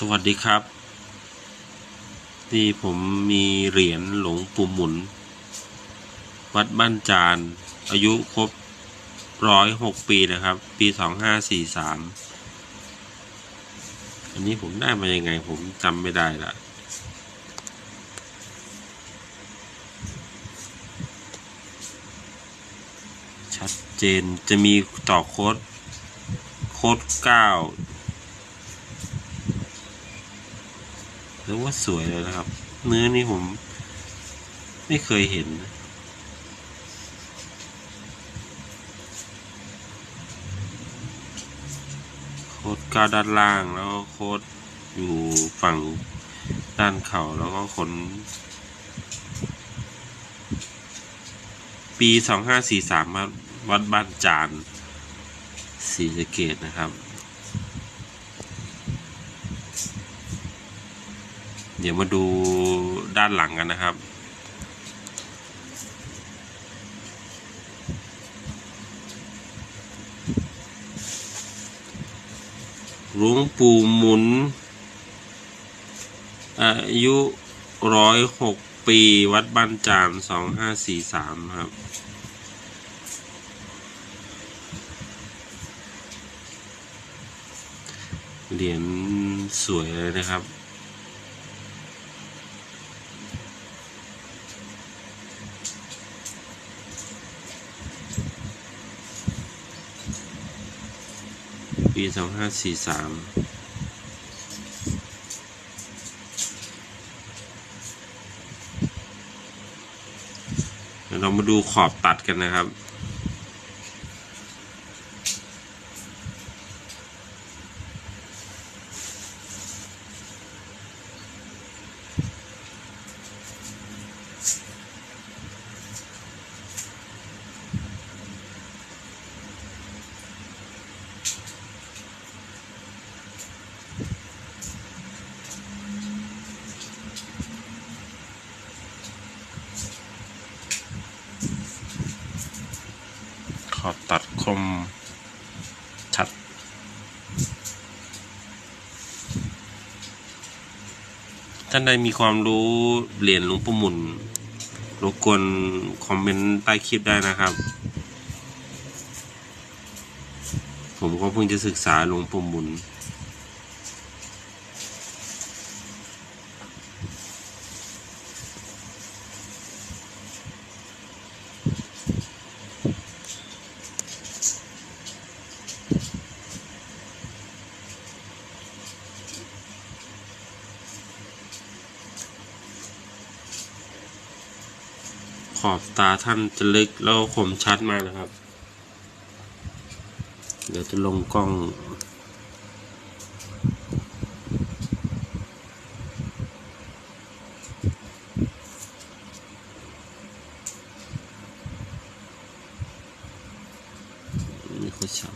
สวัสดีครับ นี่ผมมีเหรียญหลวงปู่หมุน วัดบ้านจาน อายุครบร้อยหกปีนะครับ ปีสองห้าสี่สามอันนี้ผมได้มายังไงผมจำไม่ได้ละชัดเจนจะมีต่อโค้ดโค้ดเก้า หรือว่าสวยเลยนะครับ เนื้อนี่ผมไม่เคยเห็น โคดก้าด้านล่างแล้วก็โคดอยู่ฝั่งด้านเข่าแล้วก็ขนปีสองห้าสี่สามวัดบ้านจานสีสเกตนะครับ ดี๋ยวมาดูด้านหลังกันนะครับหลวงปู่หมุน อายุร้อยหกปีวัดบ้านจานสองห้าสี่สามครับเหรียญสวยเลยนะครับ ปีสองห้าสี่สามเดี๋ยวเรามาดูขอบตัดกันนะครับ อตัดคมชัด ท่านใดมีความรู้เหรียญหลวงปู่หมุนรบกวนคอมเมนต์ใต้คลิปได้นะครับ ผมก็เพิ่งจะศึกษาหลวงปู่หมุน ขอบตาท่านจะลึกแล้วคมชัดมากนะครับ เดี๋ยวจะลงกล้องนี่ค่อยชัด